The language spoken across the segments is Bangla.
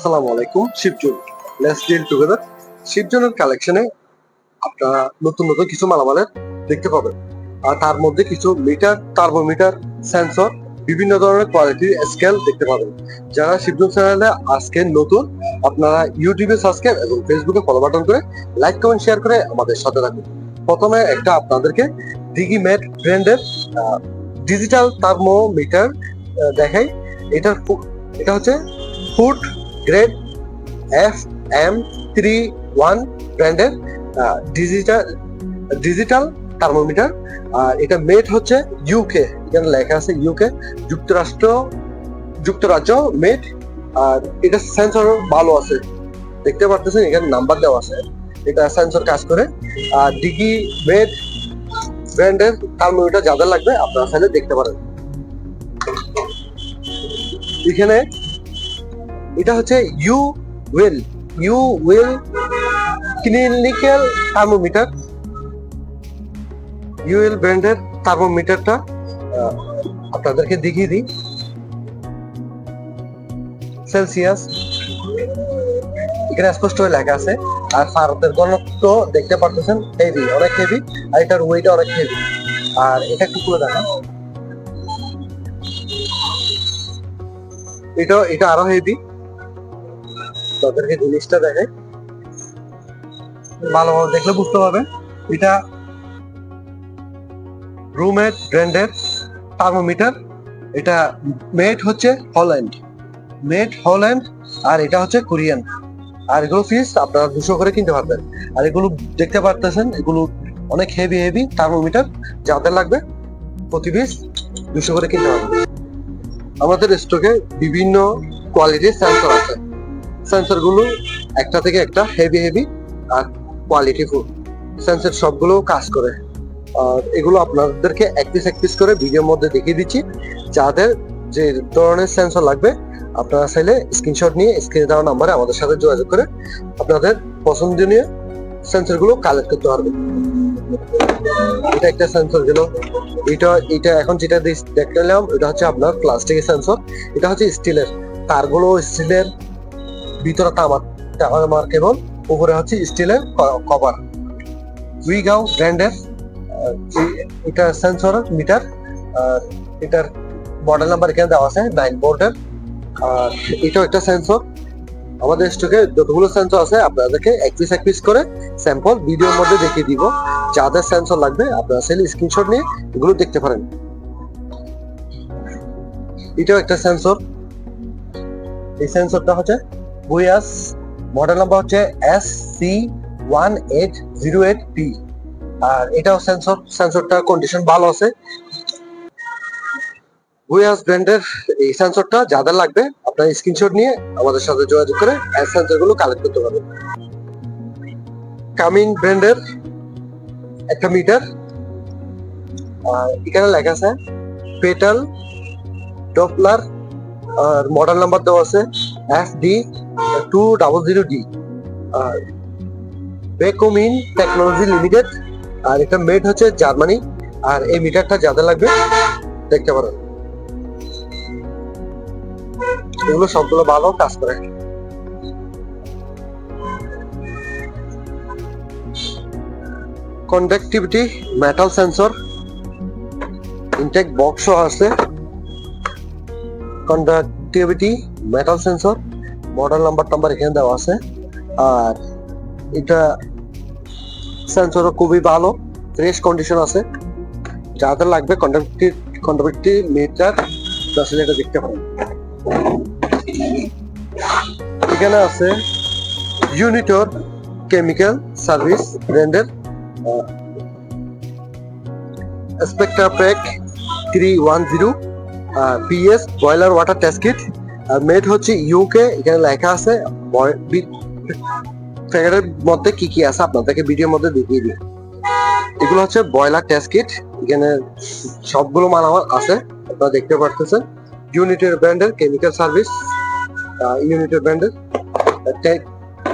আসসালামু আলাইকুম শিবজন লেটস ডিল টুগেদার শিবজনের কালেকশনে আপনারা নতুন নতুন কিছু মালামালের দেখতে পাবেন। আর তার মধ্যে কিছু মিটার থার্মোমিটার সেন্সর বিভিন্ন ধরনের কোয়ালিটির স্কেল দেখতে পাবেন। যারা শিবজন চ্যানেলে আজকে নতুন, আপনারা ইউটিউবে সাবস্ক্রাইব এবং ফেসবুকে ফলো বাটন করে লাইক কমেন্ট শেয়ার করে আমাদের সাথে থাকুন। প্রথমে একটা আপনাদেরকে ডিগি ম্যাট ব্র্যান্ডের ডিজিটাল থার্মোমিটার দেখাই। এটার এটা হচ্ছে food grade F M three one ব্র্যান্ডের ডিজিটাল ডিজিটাল থার্মোমিটার আর এটা মেড হচ্ছে ইউকে এখানে লেখা আছে ইউকে যুক্তরাষ্ট্র, যুক্তরাজ্য মেড আর এটা সেন্সর ভালো আছে। দেখতে পারতেছেন, এখানে নাম্বার দেওয়া আছে। এটা সেন্সর কাজ করে। আর ডিগি মেড ব্র্যান্ডের থার্মোমিটার যাদের লাগবে, আপনারা চাইলে দেখতে পারেন। এখানে এটা হচ্ছে U well U well clinical thermometer UL ব্র্যান্ডের থার্মোমিটারটা আপনাদেরকে দেখিয়ে দিই। সেলসিয়াস এখানে স্পষ্ট লেখা আছে। আর ভারতের ঘনত্ব দেখতে পারতেছেন হেভি অনেক হেভি আর এটার ওয়েট অনেক হেভি আর এটা একটু খুলে দেখা এটা এটা আরও হেভি তাদেরকে জিনিসটা দেখে। ভালোভাবে দেখলে বুঝতে পারবে। এটা রুমেট ব্র্যান্ডের থার্মোমিটার। এটা মেড হচ্ছে হল্যান্ড। মেড হল্যান্ড আর এটা হচ্ছে কোরিয়ান। আর এগুলো ফিস আপনারা দুশো করে কিনতে পারবেন। আর এগুলো দেখতে পারতেছেন, এগুলো অনেক হেভি হেভি থার্মোমিটার। যাদের লাগবে প্রতি পিস দুশো করে কিনতে পারবেন। আমাদের স্টকে বিভিন্ন কোয়ালিটির সেন্সর আছে। সেন্সরগুলো একটা থেকে একটা হেভি হেভি আর কোয়ালিটি ফুল সেন্সর সবগুলো কাজ করে। আর এগুলো আপনাদেরকে এক পিস এক পিস করে ভিডিওর মধ্যে দেখিয়ে দিচ্ছি। যাদের যে ধরনের সেন্সর লাগবে, আপনারা চাইলে স্ক্রিনশট নিয়ে স্ক্রিনে দেওয়া নাম্বারে আমাদের সাথে যোগাযোগ করে আপনাদের পছন্দনীয় সেন্সরগুলো কালেক্ট করতে পারবেন। এটা একটা সেন্সর গেল এটা এটা এখন যেটা দেখ- দেখলাম এটা হচ্ছে আপনার প্লাস্টিকের সেন্সর এটা হচ্ছে স্টিলের তারগুলো স্টিলের ভিতরে তামার তামার কেবল উপরে হচ্ছে স্টিলের কভার। উইগাও ব্র্যান্ডের এটা সেন্সর মিটার আর এটার মডেল নাম্বার এখানে দেওয়া আছে নাইন বোর্ডের আর এটাও একটা সেন্সর আমাদের স্টকে যতগুলো সেন্সর আছে, আপনাদেরকে এক পিস এক পিস করে স্যাম্পল ভিডিওর মধ্যে দেখিয়ে দিব। যাদের সেন্সর লাগবে, আপনারা সেল স্ক্রিনশট নিয়ে এগুলো দেখতে পারেন। এটাও একটা সেন্সর এই সেন্সরটা হচ্ছে বুয়াস মডেল নাম্বার হচ্ছে S C one eight zero eight P আর এটাও সেন্সর সেন্সরটা কন্ডিশন ভালো আছে। বুয়াস ব্র্যান্ডের এই সেন্সরটা যাদের লাগবে, আপনার স্ক্রিনশট নিয়ে আমাদের সাথে যোগাযোগ করে এস সেন্সরগুলো কালেক্ট করতে পারবেন। কামিন ব্র্যান্ডের একটা মিটার এখানে লেখা আছে পেটাল ডপলার আর মডেল নাম্বার দেওয়া আছে F D two double zero D আর বেকোমিন টেকনোলজি লিমিটেড আর এটা মেড হচ্ছে জার্মানি। আর এই মিটারটা যাদের লাগবে, দেখতে পারেন। এগুলো সবগুলো ভালো কাজ করে। কন্ডাক্টিভিটি মেটাল সেন্সর ইনটেক বক্সও আছে। Conductivity metal sensor model number টাম্বার এখানে দেওয়া আছে। আর এটা সেন্সরও খুবই ভালো ফ্রেশ কন্ডিশন আছে। যাদের লাগবে কন্ডাক্টিভ কন্ডাক্টিভ মিটার দশ এটা দেখতে পারেন। এখানে আছে ইউনিটর কেমিক্যাল সার্ভিস ব্র্যান্ডের Spectra pack three one zero PS boiler water test kit made হচ্ছে ইউকে এখানে লেখা আছে প্যাকেটের মধ্যে কি কি আছে আপনাদেরকে ভিডিওর মধ্যে দেখিয়ে দিই। এগুলো হচ্ছে বয়লার টেস্ট কিট এখানে সবগুলো মালামাল আছে, আপনারা দেখতে পারতেছেন। ইউনিটের ব্র্যান্ডের কেমিক্যাল সার্ভিস ইউনিটের ব্র্যান্ডের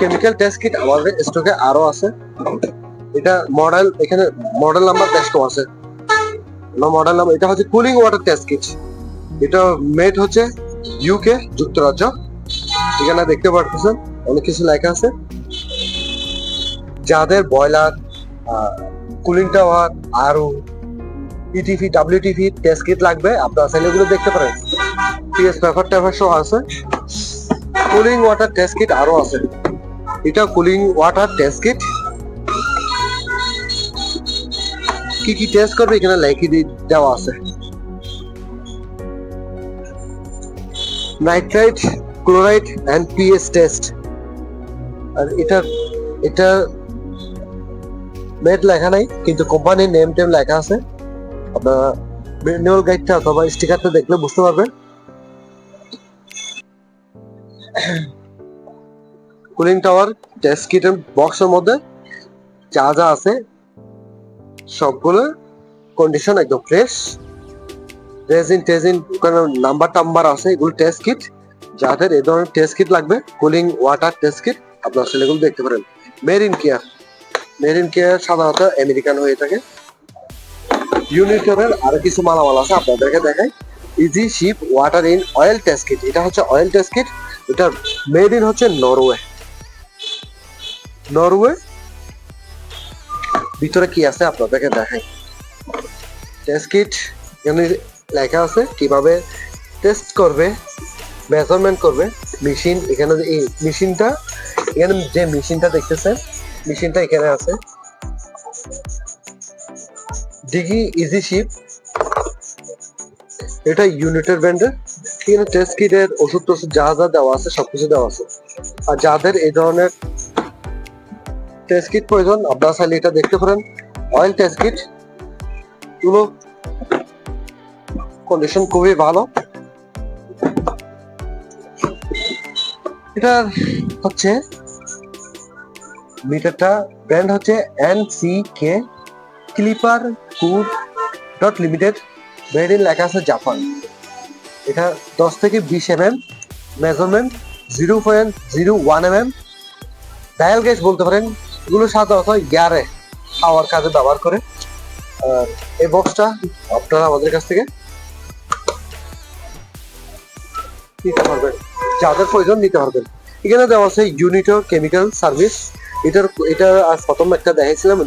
কেমিক্যাল টেস্ট কিট আমাদের স্টকে আরও আছে। এটা মডেল এখানে মডেল নাম্বার টেস্ট আছে। মডেল নাম্বার এটা হচ্ছে কুলিং ওয়াটার টেস্ট কিট এটা মেড হচ্ছে ইউকে যুক্তরাজ্য। এখানে দেখতে পারতেছেন, অনেক কিছু লেখা আছে। যাদের বয়লার কুলিং টাওয়ার আরও ইটিভি ডাব্লিউটিভি টেস্ট কিট লাগবে, আপনারা চাইলে দেখতে পারেন। পিএস পেপার টেপার সহ আছে। কুলিং ওয়াটার টেস্ট কিট আরও আছে। এটা কুলিং ওয়াটার টেস্ট কিট কি কি টেস্ট করবে এখানে লেখি দিয়ে দেওয়া আছে। Nitrite chloride and PS test আর এটা এটা মেড লেখা নাই, কিন্তু কোম্পানির নেম টেম লেখা আছে। আপনারা ম্যানুয়াল গাইডটা অথবা স্টিকারটা দেখলে বুঝতে পারবেন। কুলিং টাওয়ার টেস্ট কিটের বক্সের মধ্যে যা যা আছে, সবগুলো কন্ডিশন একদম ফ্রেশ রেজিন টেজিন নাম্বার টাম্বার আছে, এগুলো টেস্ট কিট যাদের এই ধরনের টেস্ট কিট লাগবে কুলিং ওয়াটার টেস্ট কিট আপনারা সেগুলো দেখতে পারেন। মেরিন কেয়ার মেরিন কেয়ার সাধারণত আমেরিকান হয়ে থাকে। ইউনিটরের আরও কিছু মালামাল আছে, আপনাদেরকে দেখাই। Easy ship water in oil test kit এটা হচ্ছে অয়েল টেস্ট কিট এটা মেড ইন হচ্ছে নরওয়ে নরওয়ে ভিতরে কি আছে, আপনাদেরকে দেখাই। টেস্ট কিট লেখা আছে কীভাবে টেস্ট করবে মেজারমেন্ট করবে মেশিন এখানে এই মেশিনটা এখানে যে মেশিনটা দেখতেছেন মেশিনটা এখানে আছে। ডিগি ইজি শিপ এটা ইউনিটের ব্র্যান্ডের এখানে টেস্ট কিটের ওষুধ টষুধ যা যা দেওয়া আছে, সবকিছু দেওয়া আছে। আর যাদের এই ধরনের টেস্ট কিট প্রয়োজন, আপনারা চাইলে এটা দেখতে পারেন। অয়েল টেস্ট কিটগুলো কন্ডিশন খুবই ভালো। এটা হচ্ছে মিটারটা ব্র্যান্ড হচ্ছে এন সি কে ক্লিপার কুড ডট লিমিটেড ইন লেখা আছে জাপান এটা দশ থেকে বিশ M M measurement zero point zero one M M dial gauge বলতে পারেন, এগুলো সাধারণত গ্যারে খাওয়ার কাজে ব্যবহার করে। আর এই বক্সটা আপনারা আমাদের কাছ থেকে নিতে পারবেন। যাদের প্রয়োজন নিতে পারবেন। এখানে দেওয়া আছে ইউনিটর কেমিক্যাল সার্ভিস এটার এটা আজ প্রথম একটা দেখাইছিলাম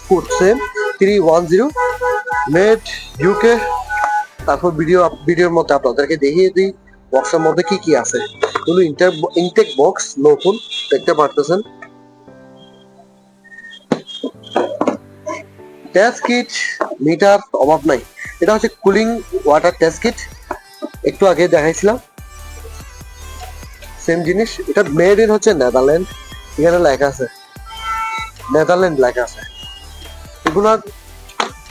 scoot same three one zero made UK তারপর ভিডিও ভিডিওর মধ্যে আপনাদেরকে দেখিয়ে দিই বক্সের মধ্যে কি কি আছে। এগুলো ইন্টার ইনটেক বক্স নতুন, দেখতে পারতেছেন। টেস্ট কিট মিটার অভাব নাই। এটা হচ্ছে কুলিং ওয়াটার টেস্ট কিট একটু আগে দেখাইছিলাম। সেম জিনিস। এটা মেড ইন হচ্ছে নেদারল্যান্ড এখানে লেখা আছে। নেদারল্যান্ড লেখা আছে। এগুলোর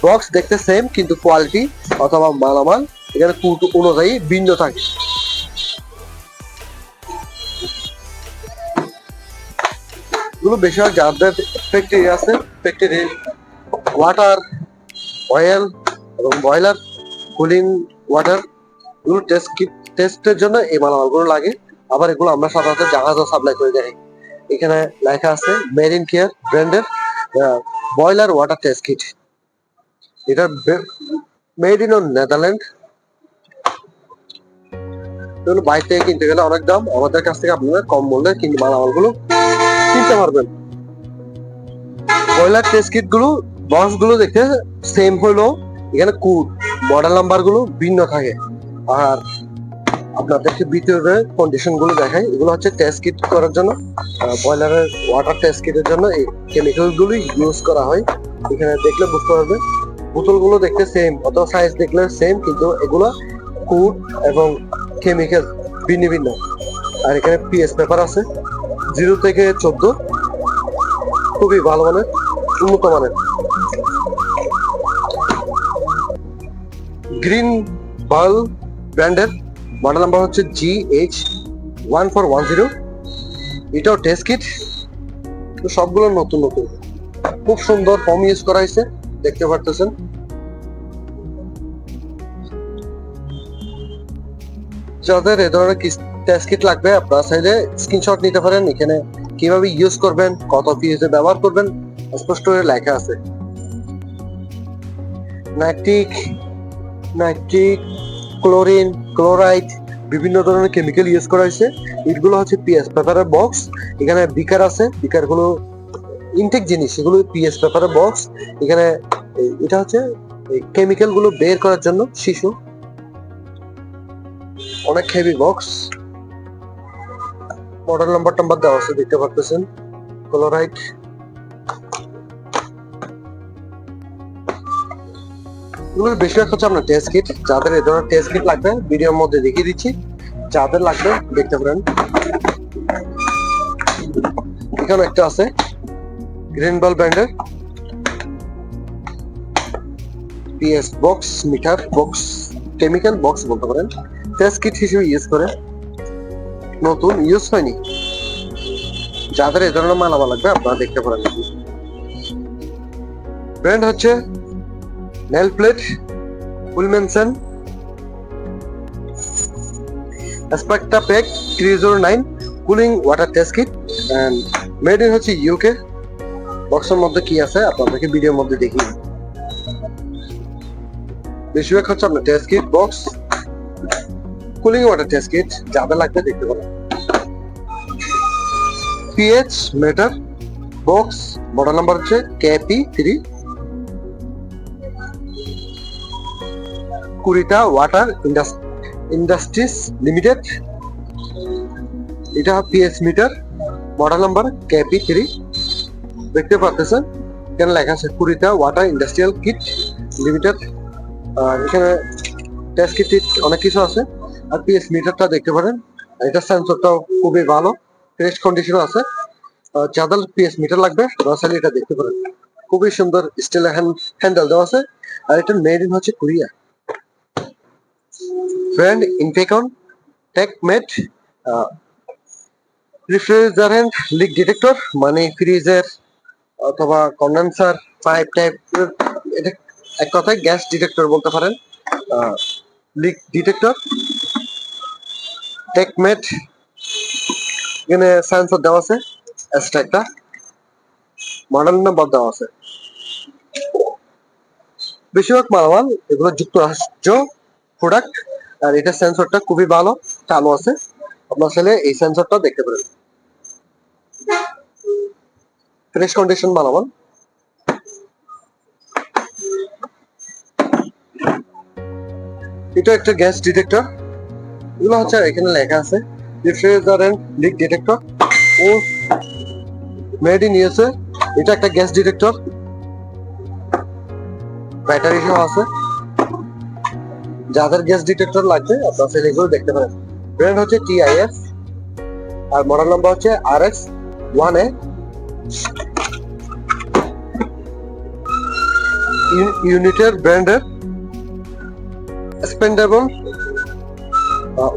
বক্স দেখতে সেম কিন্তু কোয়ালিটি অথবা মালামাল এখানে কুট অনুযায়ী ভিন্ন থাকে। এগুলো বেশিরভাগ যাদের ফ্যাক্টরি আছে ফ্যাক্টরি ওয়াটার অয়েল এবং বয়লার কুলিং ওয়াটার এগুলো টেস্ট টেস্টের জন্য এই মালামালগুলো লাগে। আবার এগুলো আমরা সাধারণত জাহাজও সাপ্লাই করে দেয় এখানে লেখা আছে মেরিন কেয়ার ব্র্যান্ডের বয়লার ওয়াটার টেস্ট কিট এটা মেড ইন নেদারল্যান্ড এগুলো বাইরে থেকে কিনতে গেলে অনেক দাম। আমাদের কাছ থেকে আপনারা কম মূল্যে কিন্তু মালামালগুলো কিনতে পারবেন। বয়লার টেস্ট কিটগুলো বক্সগুলো দেখতে সেম হলো। এখানে কোড মডেল নাম্বারগুলো ভিন্ন থাকে। আর আপনাদেরকে ভিতরে কন্ডিশনগুলো দেখাই। এগুলো হচ্ছে টেস্ট কিট করার জন্য বয়লারের ওয়াটার টেস্ট কিটের জন্য এই কেমিক্যালগুলো ইউজ করা হয়। এখানে দেখলে বুঝতে পারবে বোতলগুলো দেখতে সেম অথবা সাইজ দেখলে সেম কিন্তু এগুলো কোড এবং কেমিক্যাল ভিন্ন ভিন্ন। আর এখানে পিএস পেপার আছে জিরো থেকে চোদ্দ। খুবই ভালো মানের, উন্নত মানের। গ্রিন বাল ব্র্যান্ডের মডেল নাম্বার হচ্ছে G H one four one zero এটাও টেস্ট কিট তো সবগুলো নতুন নতুন। খুব সুন্দর ফর্ম ইউজ করা হয়েছে, দেখতে পারতেছেন। যাদের এ ধরনের টেস্ট কিট লাগবে, আপনারা চাইলে স্ক্রিনশট নিতে পারেন। এখানে কীভাবে ইউজ করবেন, কত পিএসে ব্যবহার করবেন, স্পষ্ট করে লেখা আছে। নাইট্রিক নাইট্রিক ক্লোরিন ক্লোরাইড, বিভিন্ন ধরনের কেমিক্যাল ইউজ করা হয়েছে। ইটগুলো হচ্ছে পিএস পেপারের বক্স এখানে বিকার আছে। বিকারগুলো ইনটেক জিনিস, এগুলো পিএস পেপারের বক্স এখানে এটা হচ্ছে কেমিক্যালগুলো বের করার জন্য শিশু। অনেক হেভি বক্স মডেল নাম্বার টাম্বার দেওয়া আছে, দেখতে পারতেছেন। ক্লোরাইড এগুলোর বেশিরভাগ হচ্ছে আপনার টেস্ট কিট যাদের এই ধরনের টেস্ট কিট লাগবে ভিডিওর মধ্যে দেখিয়ে দিচ্ছি, যাদের লাগবে দেখতে পারেন। এখানে একটা আছে গ্রিন বল ব্র্যান্ডের PS box meter box chemical box বলতে পারেন। টেস্ট কিট হিসেবে ইউজ করে, নতুন ইউজ হয়নি। যাদের এই ধরনের মালামাল লাগবে আপনারা দেখতে পারেন। ব্র্যান্ড হচ্ছে nail plate Wilhelmsen অ্যাসপেক্টা pack three zero nine cooling water test kit and made হচ্ছে ইউকে বক্সের মধ্যে কি আছে? আপনাদেরকে ভিডিওর মধ্যে দেখি। বেশিরভাগ হচ্ছে আপনার test kit box cooling water test kit যাদের লাগবে দেখতে পারেন pH meter box model number হচ্ছে কেপি থ্রি কুড়িটা ওয়াটার ইন্ডাস্ট্রিজ লিমিটেড এটা PS meter model number KP three দেখতে পাচ্ছেন এখানে লেখা আছে কুড়িটা ওয়াটার ইন্ডাস্ট্রিয়াল কিট লিমিটেড আর এখানে টেস্ট কিট অনেক কিছু আছে। আর পিএস মিটারটা দেখতে পারেন। এটা সেন্সরটাও খুবই ভালো। ফ্রেশ কন্ডিশন আছে। যাদের পিএস মিটার লাগবে। তারা এটা দেখতে পারেন। খুবই সুন্দর স্টিল হ্যান্ডেল দেওয়া আছে। আর এটা মেড ইন হচ্ছে Korea brand Inficon Techmate refrigerant leak detector মানে ফ্রিজের অথবা পাইপ টাইপ এটা এক কথায় গ্যাস ডিটেক্টর বলতে পারেন লিক ডিটেক্টর টেকমেট এখানে সেন্সর দেওয়া আছে এক্সট্রা একটা মডেল নাম্বার দেওয়া আছে। বেশিরভাগ মালামাল এগুলো যুক্তরাষ্ট্র প্রোডাক্ট আর এটা সেন্সরটা খুবই ভালো, চালু আছে। আপনার ছেলে এই সেন্সরটা দেখতে পারেন। ফ্রেশ কন্ডিশন মালামাল এটা একটা গ্যাস ডিটেক্টর এগুলো হচ্ছে এখানে লেখা আছে রিফ্রিজারেন্ট লিক ডিটেক্টর ও মেড ইন ইউএসএ এটা একটা গ্যাস ডিটেক্টর ব্যাটারি সহ আছে। যাদের গ্যাস ডিটেক্টর লাগবে, আপনারা সেটা এগুলো দেখতে পারেন। ব্র্যান্ড হচ্ছে টিআইএফ আর মডেল নাম্বার হচ্ছে আর এক্স ওয়ান এ ইউনিটের ব্র্যান্ডের spendable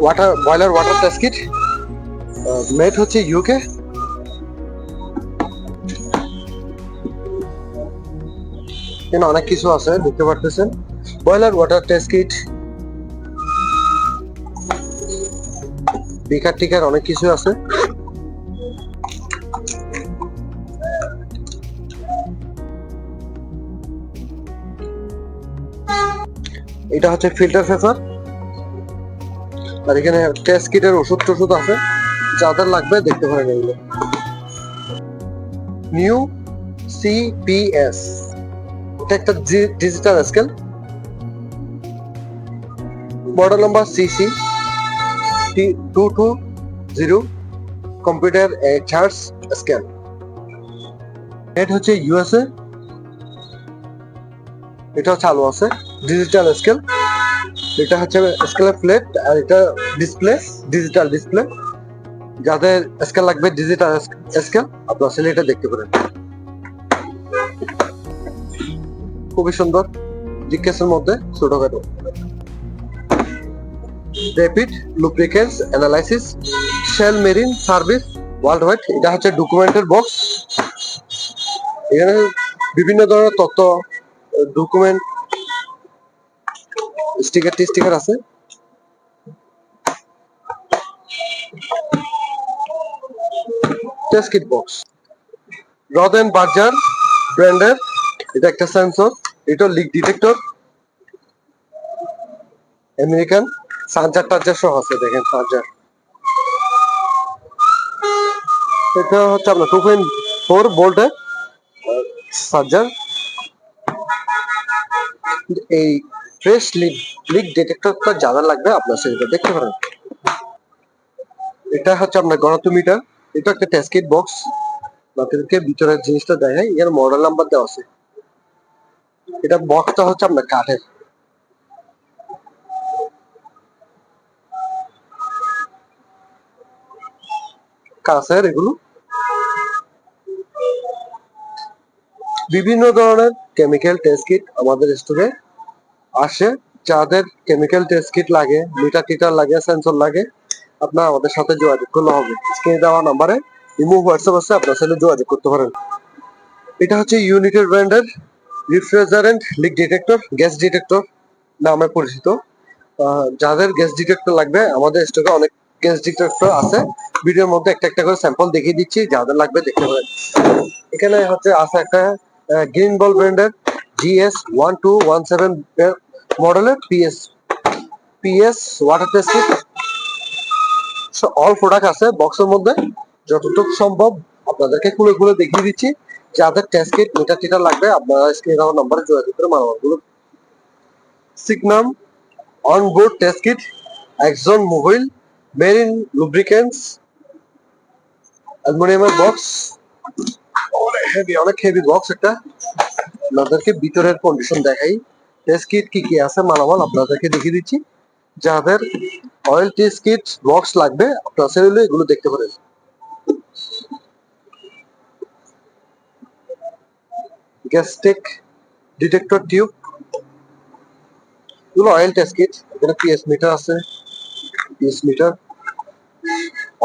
water boiler water test kit made হচ্ছে ইউকে এখানে অনেক কিছু আছে, দেখতে পারতেছেন। Boiler water test kit beaker টিকার অনেক কিছু আছে। এটা হচ্ছে ফিল্টার পেপার আর এখানে টেস্ট কিটের ওষুধ টষুধ আছে। যাদের লাগবে দেখতে পারেন এগুলো। নিউ সিপিএস এটা একটা digital scale model number CC two two zero computer charge এটা হচ্ছে ইউএসএ এটা আছে ডিজিটাল স্কেল এটা হচ্ছে স্কেলের প্লেট আর এটা ডিসপ্লে ডিজিটাল ডিসপ্লে যাদের স্কেল লাগবে ডিজিটাল স্কেল আপনারা সেটা এটা দেখতে পারেন। খুবই সুন্দর, জিজ্ঞাসার মধ্যে ছোটখাটো। Rapid lubricants analysis Shell marine service world wide এটা হচ্ছে ডকুমেন্টের বক্স এখানে বিভিন্ন ধরনের তথ্য ডকুমেন্ট স্টিকার টি স্টিকার আছে। Test kit box Rothenberger ব্র্যান্ডের এটা একটা সেন্সর এটা লিক ডিটেক্টর আমেরিকান চার্জার টার্জার সহ আছে, দেখেন চার্জার এটা হচ্ছে আপনার টু পয়েন্ট ফোর ভোল্টের চার্জার এই ফ্রেশ লিক লিক ডিটেক্টরটা যাদের লাগবে আপনার সেটা দেখতে পারেন। এটা হচ্ছে আপনার গণতমিটার এটা একটা টেস্কিট বক্স আপনাদেরকে ভিতরের জিনিসটা দেখাই। এর মডেল নাম্বার দেওয়া আছে। এটা বক্সটা হচ্ছে আপনার কাঠের। কাঁচের এগুলো। বিভিন্ন ধরনের কেমিক্যাল টেস্ট কিট আমাদের স্টোরে আসে। যাদের কেমিক্যাল টেস্ট কিট লাগে মিটার টিটার লাগে সেন্সর লাগে, আপনার আমাদের সাথে যোগাযোগ করলে হবে। স্ক্রিনে দেওয়া নাম্বারে ইমো, হোয়াটসঅ্যাপ আছে, আপনার সাথে যোগাযোগ করতে পারেন। এটা হচ্ছে ইউনিটেড ব্র্যান্ডের refrigerant leak detector gas detector নামে পরিচিত। যাদের গ্যাস ডিটেক্টর লাগবে, আমাদের স্টকে অনেক আছে। ভিডিওর মধ্যে একটা একটা করে স্যাম্পল দেখিয়ে দিচ্ছি যাদের লাগবে দেখতে পারেন এখানে হচ্ছে আছে একটা গ্রিন বল ব্র্যান্ডের GS one two one seven মডেলের PS PS water testing all product আছে বক্সের মধ্যে। যতটুকু সম্ভব আপনাদেরকে খুলে খুলে দেখিয়ে দিচ্ছি, যাদের টেস্ট কিট মিটার টিটার লাগবে, আপনারা স্ক্রিনে দেওয়া নাম্বারে যোগাযোগ করে মালামালগুলো Signum on board test kit একজন মোবাইল মেরিন লুব্রিকেন্টস অ্যালুমিনিয়ামের বক্স হেভি অনেক হেভি বক্স একটা। আপনাদেরকে ভিতরের কন্ডিশন দেখাই। টেস্ট কিট কি কি আছে, মালামাল আপনাদেরকে দেখিয়ে দিচ্ছি। যাদের অয়েল টেস্ট কিট বক্স লাগবে, আপনারা সেগুলো এগুলো দেখতে পারেন। গ্যাস্ট্রিক ডিটেক্টর টিউব এগুলো অয়েল টেস্ট কিট এখানে পিএস মিটার আছে। PS meter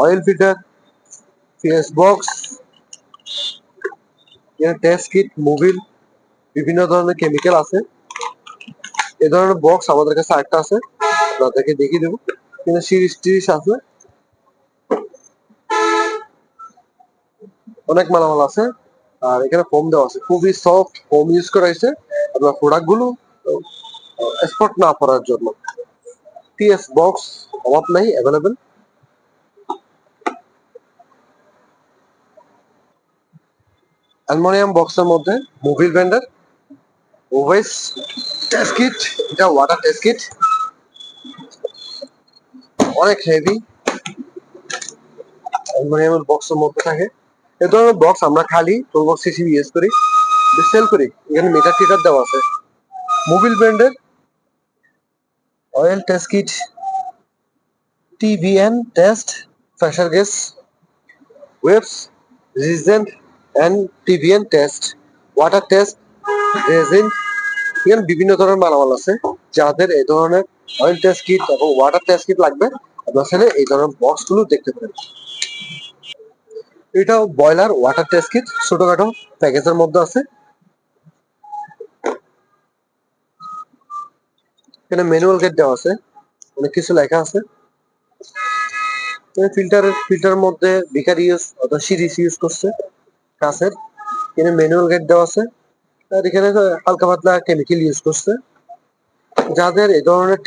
oil filter PS box test kit Mobil বিভিন্ন ধরনের কেমিক্যাল আছে। এ ধরনের বক্স আমাদের কাছে আরেকটা আছে, আপনাদেরকে দেখিয়ে দেবো। কিন্তু সিরিজ টিরিজ আছে। অনেক মালামাল আছে, আর এখানে ফোম দেওয়া আছে। খুবই সফট ফোম ইউজ করা হয়েছে আপনার প্রোডাক্টগুলো স্পট না পড়ার জন্য। টিএস বক্স অভাব নাই অ্যাভেলেবেল অ্যালমোনিয়াম বক্সের মধ্যে মোবিল ব্যান্ডার ওভেস টেস্ট কিট এটা ওয়াটার টেস্ট কিট অনেক হেভি অ্যালুমিনিয়ামের বক্সের মধ্যে থাকে। এ ধরনের বক্স আমরা খালি টুল বক্স হিসেবে ইউজ করি সেল করি। এখানে মিটার টিটার দেওয়া আছে। মোবিল ব্র্যান্ডের oil test kit TBN test pressure gas ওয়েবস reagent and TBN test water test resin এখানে বিভিন্ন ধরনের মালামাল আছে। যাদের এই ধরনের অয়েল টেস্ট কিট এবং ওয়াটার টেস্ট কিট লাগবে, আপনার সাথে এই ধরনের বক্সগুলো দেখতে পারেন। এটাও বয়লার ওয়াটার টেস্ট কিট ছোটখাটো প্যাকেজের মধ্যে আছে। এখানে ম্যানুয়াল গেট দেওয়া আছে। অনেক কিছু লেখা আছে। ফিল্টার ফিল্টারের মধ্যে বিকার ইউজ অথবা সিরিজ ইউজ করছে, কাছের। এখানে ম্যানুয়াল গেট দেওয়া আছে। আর এখানে হালকা পাতলা কেমিক্যাল ইউজ করছে। যাদের এই ধরনের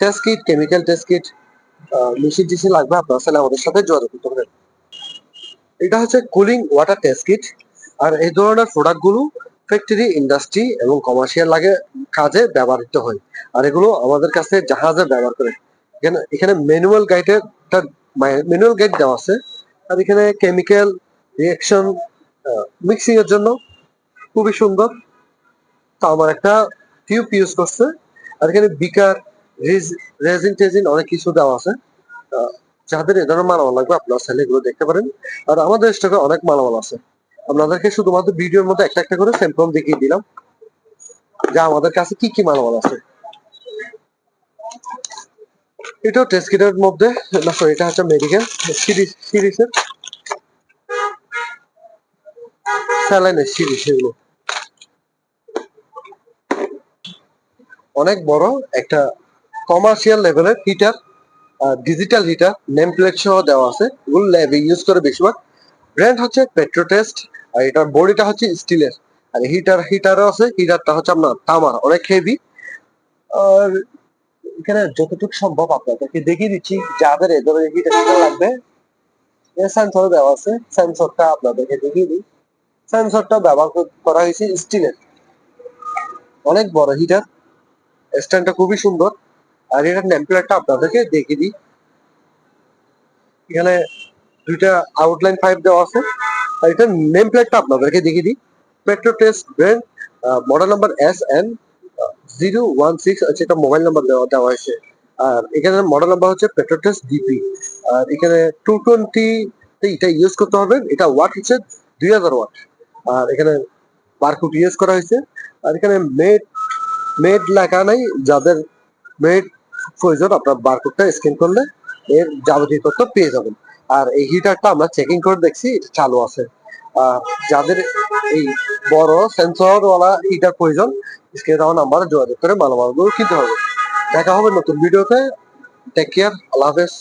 test kit chemical test kit machine টিশিন লাগবে, আপনারা তাহলে আমাদের সাথে যোগাযোগ করতে পারেন। এটা হচ্ছে কুলিং ওয়াটার টেস্ট কিট আর এই ধরনের প্রোডাক্টগুলো ফ্যাক্টরি ইন্ডাস্ট্রি এবং কমার্শিয়াল লাগে, কাজে ব্যবহৃত হয়। আর এগুলো আমাদের কাছে জাহাজে ব্যবহার করে। এখানে এখানে ম্যানুয়াল গাইডের ম্যানুয়াল গাইড দেওয়া আছে। আর এখানে কেমিক্যাল রিয়াকশন মিক্সিং এর জন্য খুবই সুন্দর। তো আমার একটা টিউব ইউজ করছে। আর এখানে বিকার রেজিন টেজিন অনেক কিছু দেওয়া আছে। যাদের এ ধরনের মালামাল লাগবে আপনারা চাইলে এগুলো দেখতে পারেন। আর আমাদের স্টকে অনেক মালামাল আছে। আপনাদেরকে শুধুমাত্র ভিডিওর মধ্যে একটা একটা করে স্যাম্পল দেখিয়ে দিলাম। যা আমাদের কাছে কি কি মালামাল আছে। এটাও টেস্ট কিটের মধ্যে sorry, এটা হচ্ছে মেডিকেল সিরিজ সিরিজের স্যালাইনের সিরিজ এগুলো। অনেক বড় একটা কমার্শিয়াল লেভেলের heater digital heater name plate সহ দেওয়া আছে। এগুলো ল্যাবে ইউজ করে বেশিরভাগ। ব্র্যান্ড হচ্ছে পেট্রোটেস্ট আর এটার বডিটা হচ্ছে স্টিলের আর হিটার হিটারও আছে হিটারটা হচ্ছে আপনার তামার অনেক হেভি আর এখানে যতটুকু সম্ভব আপনাদেরকে দেখিয়ে দিচ্ছি, যাদের এ ধরনের হিটার লাগবে সেন্সর দেওয়া আছে। সেন্সরটা আপনাদেরকে দেখিয়ে দিই। সেন্সরটা ব্যবহার করা হয়েছে স্টিলের অনেক বড় হিটার স্ট্যান্ডটা খুবই সুন্দর। আর এটার নেমপ্লেটটা আপনাদেরকে দেখিয়ে দিই। এখানে দুইটা আউটলাইন পাইপ দেওয়া আছে। আর এটার নেম প্লেটটা আপনাদেরকে দেখিয়ে দিই। Petrotest brand model number S N zero one six আছে এটা মোবাইল নাম্বার দেওয়া দেওয়া হয়েছে। আর এখানে মডেল নাম্বার হচ্ছে পেট্রোটেস ডিপি আর এখানে টু টোয়েন্টি এটা ইউজ করতে হবে। এটা ওয়াট হচ্ছে দুই হাজার ওয়াট আর এখানে বারকুট ইউজ করা হয়েছে। আর এখানে মেড মেড লেখা নাই। যাদের মেড প্রয়োজন আপনার বারকোডটা স্ক্যান করলে এর যাবতীয় তথ্য পেয়ে যাবেন। আর এই হিটারটা আমরা চেকিং করে দেখছি চালু আছে। যাদের এই বড় সেন্সর ওয়ালা হিটার প্রয়োজন স্ক্রিনে দেওয়া নাম্বারে যোগাযোগ করে মালামালগুলো কিনতে হবে। দেখা হবে নতুন ভিডিওতে টেক কেয়ার আল্লাহ হাফেজ।